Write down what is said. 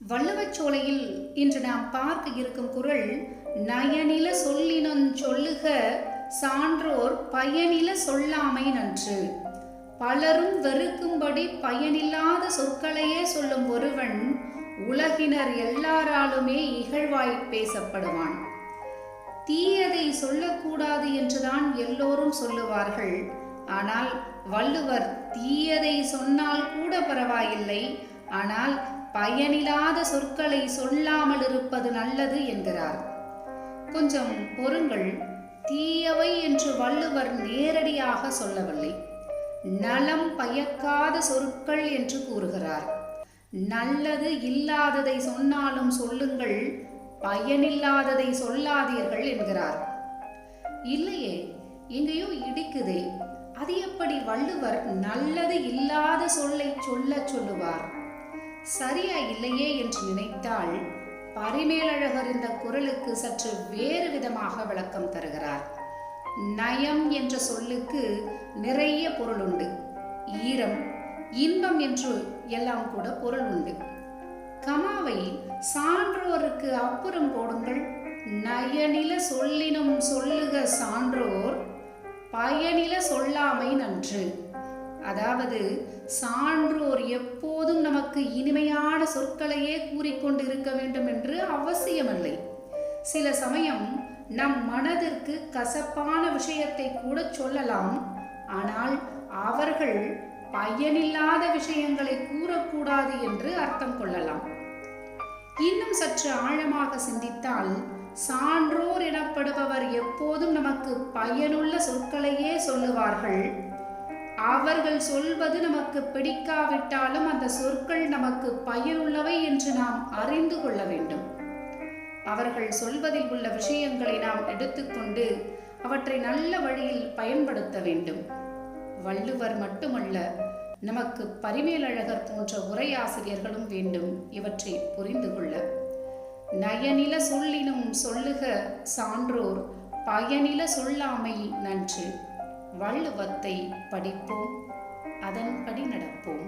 வள்ளுவச்சோலையில் இன்று நாம் பார்க்க இருக்கும் குரல் நயனில சொல்லினொன் சொல்லுக சான்றோர் பயனில சொல்லாமை நன்று. பலரும் வெறுக்கும்படி பயனில்லாத சொற்களையே சொல்லும் ஒருவன் உலகினர் எல்லாராலுமே இகழ்வாய் பேசப்படுவான். தீயதை சொல்லக்கூடாது என்றுதான் எல்லோரும் சொல்லுவார்கள். ஆனால் வள்ளுவர் தீயதை சொன்னால் கூட பரவாயில்லை. ஆனால் பயனில்லாத சொற்களை சொல்லாமல் இருப்பது நல்லது என்கிறார். கொஞ்சம் பொறுங்கள் தீயவை என்று வள்ளுவர் நேரடியாக சொல்லவில்லை. நலம் பயக்காத சொற்கள் என்று கூறுகிறார். நல்லது இல்லாததை சொன்னாலும் சொல்லுங்கள் பயனில்லாததை சொல்லாதீர்கள் என்கிறார். இல்லையே எங்கேயோ இடிக்குதே அது எப்படி வள்ளுவர் நல்லது இல்லாத சொல்லை சொல்ல சொல்லுவார்? சரியா இல்லையே என்று நினைத்தால் பரிமேலழகர் இந்த குரலுக்கு சற்று வேறு விதமாக விளக்கம் தருகிறார். நயம் என்ற சொல்லுக்கு நிறைய பொருள் உண்டு. ஈரம் இன்பம் என்று எல்லாம் கூட பொருள் உண்டு. கமாவை சான்றோருக்கு அப்புறம் போடுங்கள். நயனில சொல்லினும் சொல்லுக சான்றோர் பயனில சொல்லாமை நன்று. அதாவது சான்றோர் எப்போதும் நமக்கு இனிமையான சொற்களையே கூறிக்கொண்டு இருக்க வேண்டும் என்று அவசியமில்லை. சில சமயம் நம் மனதிற்கு கசப்பான விஷயத்தை கூட சொல்லலாம். ஆனால் அவர்கள் பயனில்லாத விஷயங்களை கூறக்கூடாது என்று அர்த்தம் கொள்ளலாம். இன்னும் சற்று ஆழமாக சிந்தித்தால் சான்றோர் எனப்படுபவர் எப்போதும் நமக்கு பயனுள்ள சொற்களையே சொல்லுவார்கள். அவர்கள் சொல்வது நமக்கு பிடிக்காவிட்டாலும் அந்த சொற்கள் நமக்கு பயனுள்ளவை என்று நாம் அறிந்து கொள்ள வேண்டும். அவர்கள் சொல்வதில் உள்ள விஷயங்களை நாம் எடுத்துக்கொண்டு அவற்றை நல்ல வழியில் பயன்படுத்த வேண்டும். வள்ளுவர் மட்டுமல்ல நமக்கு பரிமேலழகர் போன்ற உரையாசிரியர்களும் வேண்டும் இவற்றை புரிந்து கொள்ள. நயனில சொல்லினும் சொல்லுக சான்றோர் பயனில சொல்லாமை நன்று. வள்ளுவத்தை படிப்போம் அதன்படி நடப்போம்.